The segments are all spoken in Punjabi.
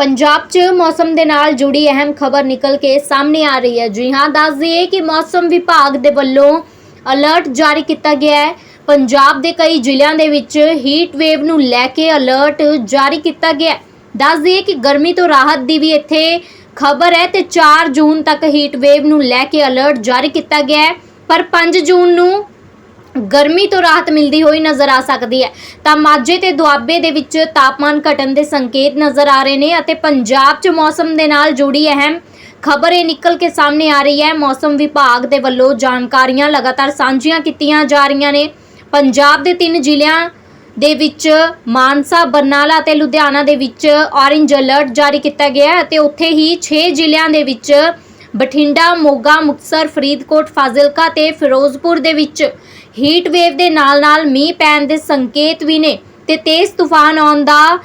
ਪੰਜਾਬ 'ਚ ਮੌਸਮ ਦੇ ਨਾਲ ਜੁੜੀ ਅਹਿਮ ਖਬਰ ਨਿਕਲ ਕੇ ਸਾਹਮਣੇ ਆ ਰਹੀ ਹੈ। ਜੀ ਹਾਂ, ਦੱਸ ਦਈਏ ਕਿ ਮੌਸਮ ਵਿਭਾਗ ਦੇ ਵੱਲੋਂ ਅਲਰਟ ਜਾਰੀ ਕੀਤਾ ਗਿਆ ਹੈ। ਪੰਜਾਬ ਦੇ ਕਈ ਜ਼ਿਲ੍ਹਿਆਂ ਦੇ ਵਿੱਚ ਹੀਟ ਵੇਵ ਨੂੰ ਲੈ ਕੇ ਅਲਰਟ ਜਾਰੀ ਕੀਤਾ ਗਿਆ ਹੈ। ਦੱਸ ਦਈਏ ਕਿ ਗਰਮੀ ਤੋਂ ਰਾਹਤ ਦੀ ਵੀ ਇੱਥੇ ਖਬਰ ਹੈ ਤੇ 4 ਜੂਨ ਤੱਕ ਹੀਟ ਵੇਵ ਨੂੰ ਲੈ ਕੇ ਅਲਰਟ ਜਾਰੀ ਕੀਤਾ ਗਿਆ ਹੈ। ਪਰ 5 ਜੂਨ ਨੂੰ ਗਰਮੀ ਤੋਂ ਰਾਹਤ ਮਿਲਦੀ ਹੋਈ ਨਜ਼ਰ ਆ ਸਕਦੀ ਹੈ। ਤਾਂ ਮਾਝੇ ਤੇ ਦੁਆਬੇ ਦੇ ਵਿੱਚ ਤਾਪਮਾਨ ਘਟਣ ਦੇ ਸੰਕੇਤ ਨਜ਼ਰ ਆ ਰਹੇ ਨੇ ਅਤੇ ਪੰਜਾਬ 'ਚ ਮੌਸਮ ਦੇ ਨਾਲ ਜੁੜੀ ਅਹਿਮ ਖਬਰ ਇਹ ਨਿਕਲ ਕੇ ਸਾਹਮਣੇ ਆ ਰਹੀ ਹੈ। ਮੌਸਮ ਵਿਭਾਗ ਦੇ ਵੱਲੋਂ ਜਾਣਕਾਰੀਆਂ ਲਗਾਤਾਰ ਸਾਂਝੀਆਂ ਕੀਤੀਆਂ ਜਾ ਰਹੀਆਂ ਨੇ। ਪੰਜਾਬ ਦੇ ਤਿੰਨ ਜ਼ਿਲ੍ਹਿਆਂ ਦੇ ਵਿੱਚ ਮਾਨਸਾ, ਬਰਨਾਲਾ ਅਤੇ ਲੁਧਿਆਣਾ ਦੇ ਵਿੱਚ ਔਰੇਂਜ ਅਲਰਟ ਜਾਰੀ ਕੀਤਾ ਗਿਆ ਹੈ ਅਤੇ ਉੱਥੇ ਹੀ 6 ਜ਼ਿਲ੍ਹਿਆਂ ਦੇ ਵਿੱਚ ਬਠਿੰਡਾ, ਮੋਗਾ, ਮੁਕਤਸਰ, ਫਰੀਦਕੋਟ, ਫਾਜ਼ਿਲਕਾ ਤੇ ਫਿਰੋਜ਼ਪੁਰ ਦੇ ਵਿੱਚ ਹੀਟ ਵੇਵ ਦੇ ਨਾਲ-ਨਾਲ ਮੀਂਹ ਪੈਣ ਦੇ ਸੰਕੇਤ ਵੀ ਨੇ ਤੇ ਤੇਜ਼ ਤੂਫਾਨ ਆਉਣ ਦਾ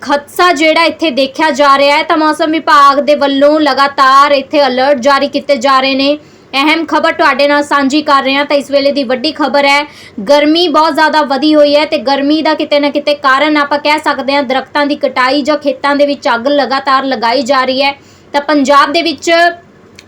ਖਦਸ਼ਾ ਜਿਹੜਾ ਇੱਥੇ ਦੇਖਿਆ ਜਾ ਰਿਹਾ ਹੈ ਤਾਂ ਮੌਸਮ ਵਿਭਾਗ ਦੇ ਵੱਲੋਂ ਲਗਾਤਾਰ ਇੱਥੇ ਅਲਰਟ ਜਾਰੀ ਕੀਤੇ ਜਾ ਰਹੇ ਨੇ। ਅਹਿਮ ਖਬਰ ਤੁਹਾਡੇ ਨਾਲ ਸਾਂਝੀ ਕਰ ਰਹੇ ਹਾਂ ਤਾਂ ਇਸ ਵੇਲੇ ਦੀ ਵੱਡੀ ਖਬਰ ਹੈ, ਗਰਮੀ ਬਹੁਤ ਜ਼ਿਆਦਾ ਵਧੀ ਹੋਈ ਹੈ ਤੇ ਗਰਮੀ ਦਾ ਕਿਤੇ ਨਾ ਕਿਤੇ ਕਾਰਨ ਆਪਾਂ ਕਹਿ ਸਕਦੇ ਹਾਂ ਦਰਖਤਾਂ ਦੀ ਕਟਾਈ ਜਾਂ ਖੇਤਾਂ ਦੇ ਵਿੱਚ ਅੱਗ ਲਗਾਤਾਰ ਲਗਾਈ ਜਾ ਰਹੀ ਹੈ। ਤਾਂ ਪੰਜਾਬ ਦੇ ਵਿੱਚ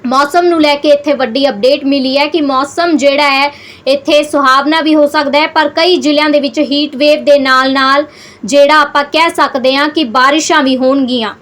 ਮੌਸਮ ਨੂੰ ਲੈ ਕੇ ਇੱਥੇ ਵੱਡੀ ਅਪਡੇਟ ਮਿਲੀ ਹੈ ਕਿ ਮੌਸਮ ਜਿਹੜਾ ਹੈ, ਇੱਥੇ ਸੁਹਾਵਣਾ ਵੀ ਹੋ ਸਕਦਾ ਹੈ, ਪਰ ਕਈ ਜ਼ਿਲ੍ਹਿਆਂ ਦੇ ਵਿੱਚ ਹੀਟ ਵੇਵ ਦੇ ਨਾਲ-ਨਾਲ ਜਿਹੜਾ ਆਪਾਂ ਕਹਿ ਸਕਦੇ ਹਾਂ ਕਿ ਬਾਰਿਸ਼ਾਂ ਵੀ ਹੋਣਗੀਆਂ।